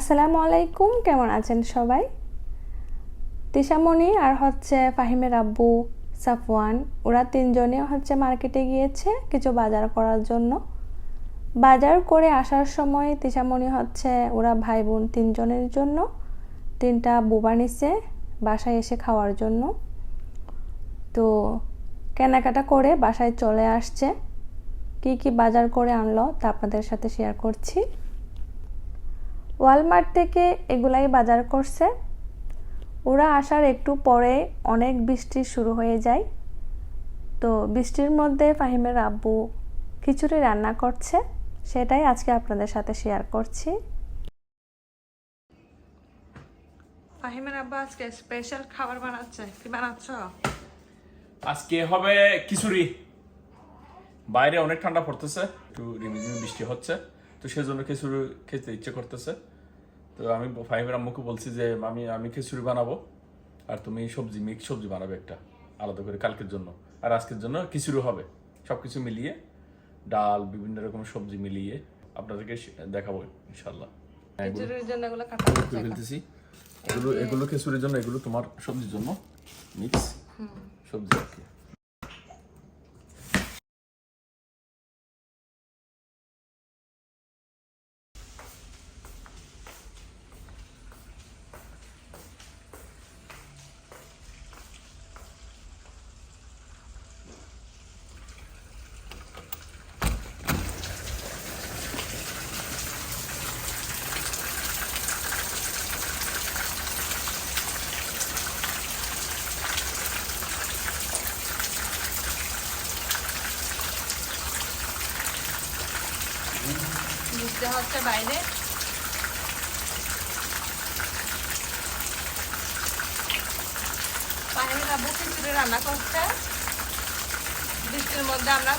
আসসালামু আলাইকুম কেমন আছেন সবাই? তিশামণি আর হচ্ছে ফাহিমের আব্বু সাফওয়ান, ওরা তিনজনে হচ্ছে মার্কেটে গিয়েছে কিছু বাজার করার জন্য। বাজার করে আসার সময় তিশামণি হচ্ছে ওরা ভাই বোন তিনজনের জন্য, তিনটা বোবা নিছে বাসায় এসে খাওয়ার জন্য। তো কেনাকাটা করে বাসায় চলে আসছে। কি কি বাজার করে আনলো তা আপনাদের সাথে শেয়ার করছি। ওয়ালমার্ট থেকে এগুলাই বাজার করছে। ওরা আসার একটু পরে অনেক বৃষ্টি শুরু হয়ে যায়। তো বৃষ্টির মধ্যে ফাহিমের আব্বু খিচুড়ি রান্না করছে। সেটাই আজকে আপনাদের সাথে শেয়ার করছি। ফাহিমের আব্বু আজকে স্পেশাল খাবার বানাচ্ছে। কি বানাচ্ছ? আজকে হবে খিচুড়ি। বাইরে অনেক ঠান্ডা পড়তেছে একটু রিমিঝিমি বৃষ্টি হচ্ছে। তো সেজন্য খিচুড়ি খেতে ইচ্ছে করতেছে। তো আমি ফাইভের আম্মুকে বলছি যে আমি আমি খিচুড়ি বানাবো আর তুমি সবজি মিক্স সবজি বানাবে একটা আলাদা করে কালকের জন্য। আর আজকের জন্য খিচুড়ি হবে। সব কিছু মিলিয়ে ডাল বিভিন্ন রকম সবজি মিলিয়ে আপনাদেরকে দেখাবো ইনশাল্লাহ হ্যাঁ, ফেলতেছি। এগুলো এগুলো খিচুড়ির জন্য এগুলো তোমার সবজির জন্য মিক্স সবজি আর কি। হচ্ছে বাইরে। খিচুড়ি রান্না করছে। বৃষ্টির মধ্যে আমরা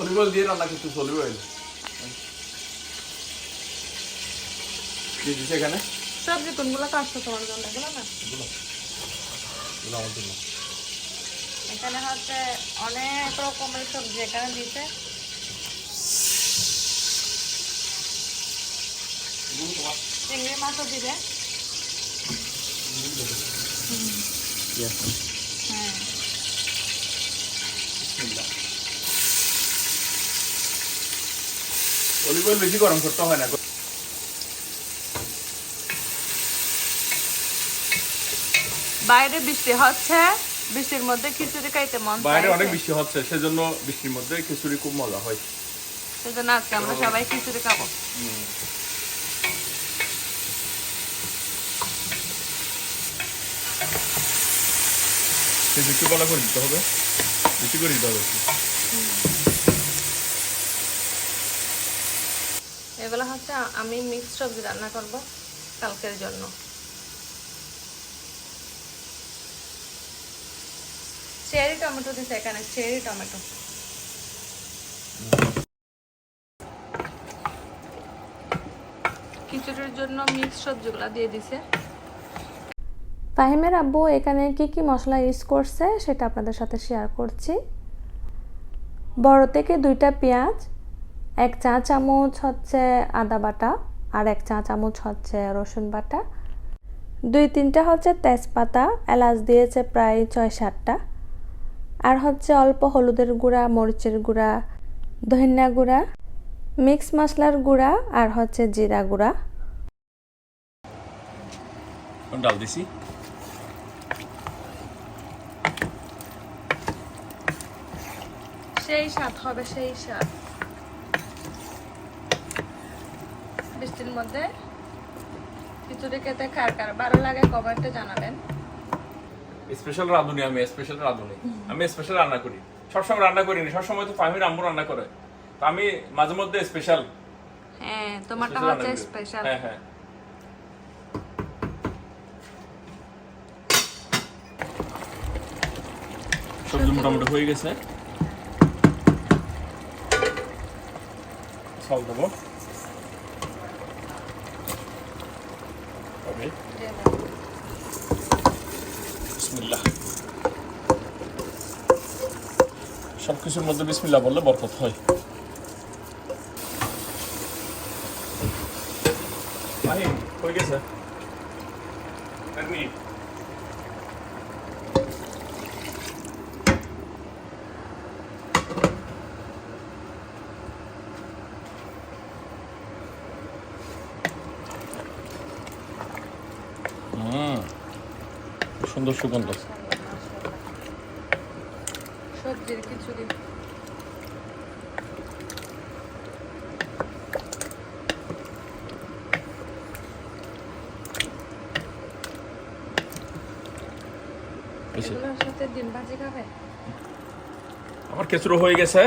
অলিভ অয়েল দিয়ে রান্না করতেছে অলিভ অয়েল দিয়ে দিচ্ছে সবজি কোনগুলো কাটছো তোমার জন্য এগুলো না? এগুলো। এগুলো আমার জন্য। এখানে হচ্ছে অনেক রকমের সবজি এখানে দিতে চিংড়ি মাছও দিবে। হ্যাঁ। অলিভ অয়েল বেশি গরম করতে হয় না। বাইরে বৃষ্টি হচ্ছে বৃষ্টির মধ্যে খিচুড়ি খাইতে মন বাইরে অনেক বৃষ্টি হচ্ছে সেজন্য বৃষ্টির মধ্যে খিচুড়ি খুব মজা হয়। সেজন্য আজকে আমরা সবাই খিচুড়ি খাব। করে দিতে হবে। বেশি করে দিতে হবে। এগুলো হচ্ছে আমি মিক্সড সবজি রান্না করব কালকের জন্য। চেরি টমেটো দিছে এখানে চেরি টমেটো খিচুড়ির জন্য মিক্স সবজিগুলো দিয়ে দিছে ফাহিমের আব্বু এখানে কি কি মশলা ইউজ করছে সেটা আপনাদের সাথে শেয়ার করছি। বড় থেকে দুইটা পেঁয়াজ এক চা চামচ হচ্ছে আদা বাটা আর এক চা চামচ হচ্ছে রসুন বাটা। দুই তিনটা হচ্ছে তেজপাতা এলাচ দিয়েছে প্রায় ছয় সাতটা। আর হচ্ছে অল্প হলুদের গুঁড়া মরিচের গুঁড়া ধনিয়া গুঁড়া মিক্স মশলার গুঁড়া আর হচ্ছে জিরা গুঁড়া। ডাল দিছি? সেই স্বাদ হবে সেই স্বাদ। বৃষ্টির মধ্যে খিচুড়ি খেতে কার কার ভালো লাগে কমেন্টে জানাবেন। স্পেশাল রাঁধুনি আমি স্পেশাল রাঁধুনি। আমি স্পেশাল রান্না করি। সবসময় রান্না করিনি সবসময় তো ফাহিমের আম্মু রান্না করে। তো আমি মাঝে মধ্যে স্পেশাল হ্যাঁ তোমারটা হচ্ছে স্পেশাল হ্যাঁ হ্যাঁ। সবজি মোটামুটি হয়ে গেছে। চাল দেবো। ওকে বিসমিল্লাহ সব কিছুর মধ্যে বিসমিল্লাহ বললে বরকত হয়। হয়ে গেছে? এক মিনিট। সুন্দর সুগন্ধ। সবজির খিচুড়ি আমার কেচুরো হয়ে গেছে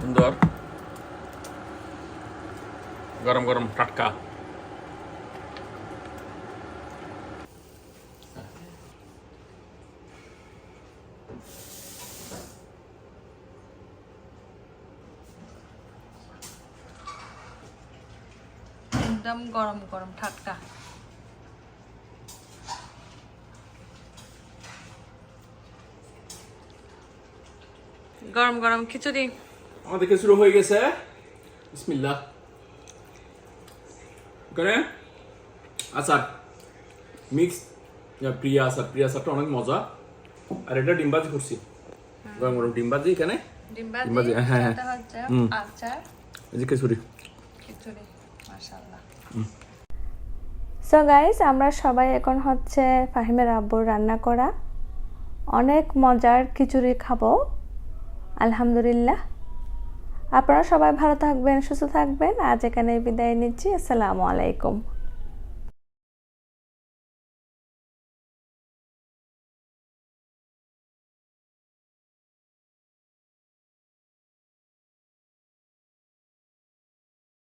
সুন্দর গরম গরম টাটকা। একদম গরম গরম ঠাটকা গরম গরম খিচুড়ি। আমাদের কেঁচুড়ো হয়ে গেছে। বিসমিল্লাহ। ওখানে আচার। মিক্স প্রিয়া আচার। প্রিয়া আচারটা অনেক মজা। আর এটা ডিমবাজি করছি গরম গরম। ডিমবাজি এখানে? ডিম ডিম ভাজি ভাজি, হ্যাঁ, হ্যাঁ। আচার। এই যে খিচুড়ি। মাশাআল্লাহ। সো গাইস আমরা সবাই এখন হচ্ছে ফাহিমের আব্বুর রান্না করা। অনেক মজার খিচুড়ি খাব। আলহামদুলিল্লাহ। আপনারা সবাই ভালো থাকবেন সুস্থ থাকবেন। আজ এখানে বিদায় নিচ্ছি। আসসালামু আলাইকুম।